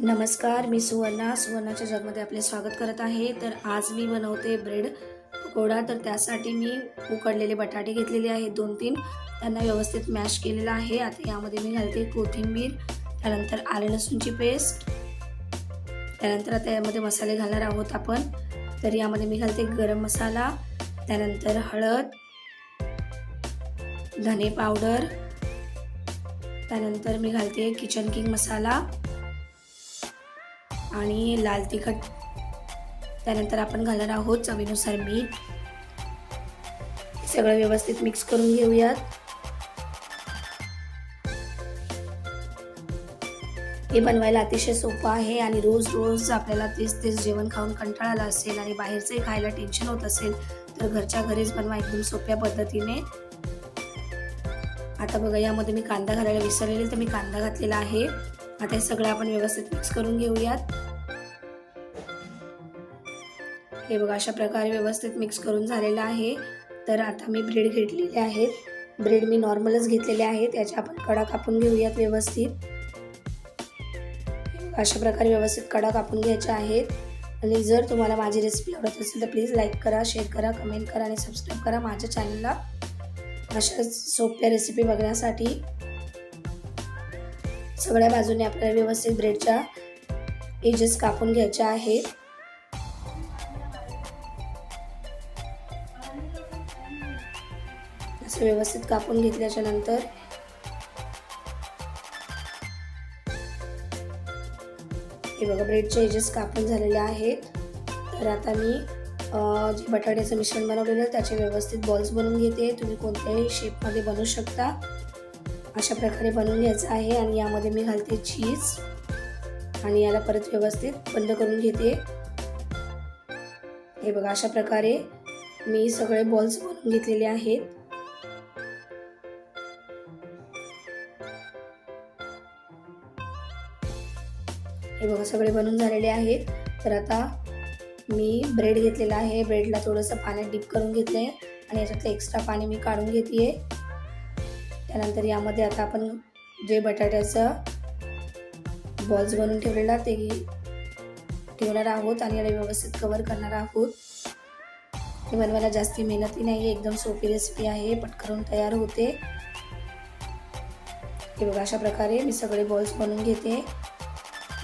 नमस्कार मी सुवर्णा. सुवर्णाच्या जगमध्ये आपले स्वागत करत आहे. तर आज मी बनवते ब्रेड पकोडा. तर त्यासाठी मी उकडलेले बटाटे घेतलेले आहेत दोन तीन. त्यांना व्यवस्थित मॅश केलेलं आहे. आता यामध्ये मी घालते कोथिंबीर त्यानंतर आले लसूणची पेस्ट. त्यानंतर आता यामध्ये मसाले घालणार आहोत आपण. तर यामध्ये मी घालते गरम मसाला त्यानंतर हळद धने पावडर. त्यानंतर मी घालते किचन किंग मसाला. आणि लाल तिखट. त्यानंतर आपण घालणार आहोत चवीनुसार मीठ. सगळं व्यवस्थित मिक्स करून घेऊयात. हे बनवायला अतिशय सोपं आहे आणि रोज रोज आपल्याला तेच तेच जेवण खाऊन कंटाळाला असेल आणि बाहेरचंही खायला टेन्शन होत असेल तर घरच्या घरीच बनवा एकदम सोप्या पद्धतीने. आता बघा यामध्ये मी कांदा घालायला विसरलेले तर मी कांदा घातलेला आहे. आता हे सगळं आपण व्यवस्थित मिक्स करून घेऊयात. हे बघा अशा प्रकारे व्यवस्थित मिक्स करून झालेलं आहे. तर आता मी ब्रेड घेतलेले आहेत. ब्रेड मी नॉर्मलच घेतलेले आहेत. याच्या आपण कडा कापून घेऊयात व्यवस्थित. अशा प्रकारे व्यवस्थित कडा कापून घ्यायच्या आहेत. आणि जर तुम्हाला माझी रेसिपी आवडत असेल तर प्लीज लाईक करा शेअर करा कमेंट करा आणि सबस्क्राईब करा माझ्या चॅनलला अशाच सोप्या रेसिपी बघण्यासाठी. सगळ्या बाजूने आपल्याला व्यवस्थित ब्रेडच्या एजेस कापून घ्यायच्या आहेत. असं व्यवस्थित कापून घेतल्याच्या नंतर हे बघा ब्रेडचे एजेस कापून झालेले आहेत. तर आता मी जे बटाट्याचं मिश्रण बनवलेलं त्याचे व्यवस्थित बॉल्स बनवून घेते. तुम्ही कोणत्याही शेपमध्ये बनवू शकता. अशा प्रकारे बनवून घ्यायचं आहे आणि यामध्ये मी घालते चीज. आणि याला परत व्यवस्थित बंद करून घेते. हे बघा अशा प्रकारे मी सगळे बॉल्स बनवून घेतलेले आहेत. हे बघा सगळे बनवून झालेले आहेत. तर आता मी ब्रेड घेतलेला आहे. ब्रेडला थोडंसं पाण्यात डीप करून घेतलं आहे आणि याच्यातलं एक्स्ट्रा पाणी मी काढून घेते त्यानंतर यामध्ये आता आपण जे बटाट्याचं बॉल्स बनवून ठेवलेला ते ठेवणार आहोत आणि याला व्यवस्थित कवर करणार आहोत. हे बनवायला जास्ती मेहनतही नाही आहे एकदम सोपी रेसिपी आहे पटकरून तयार होते. हे बघा अशा प्रकारे मी सगळे बॉल्स बनवून घेते.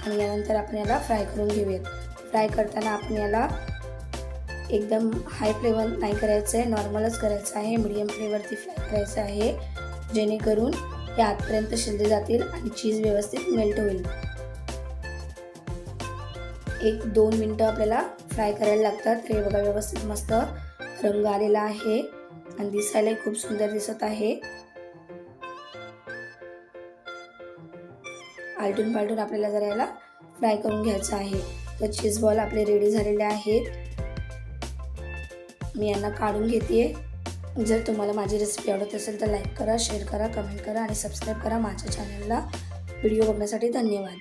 आणि यानंतर आपण याला फ्राय करून घेऊयात. फ्राय करताना आपण याला एकदम हाय फ्लेवर नाही करायचं आहे नॉर्मलच करायचं आहे मीडियम फ्लेवरती फ्राय करायचं आहे. जेणेकरून हे आतपर्यंत शिजले जातील आणि चीज व्यवस्थित मेल्ट होईल. एक दोन मिनटं आपल्याला फ्राय करायला लागतात. तर हे बघा व्यवस्थित मस्त रंग आलेला आहे आणि दिसायलाही खूप सुंदर दिसत आहे. आलटून पालटून आपल्याला जरा याला फ्राय करून घ्यायचं आहे. तर चीज बॉल आपले रेडी झालेले आहेत. मी यांना काढून घेते जर तुम्हाला माझी रेसिपी आवडत असेल तर लाईक करा शेअर करा कमेंट करा आणि सबस्क्राईब करा माझ्या चॅनलला व्हिडिओ बघण्यासाठी धन्यवाद.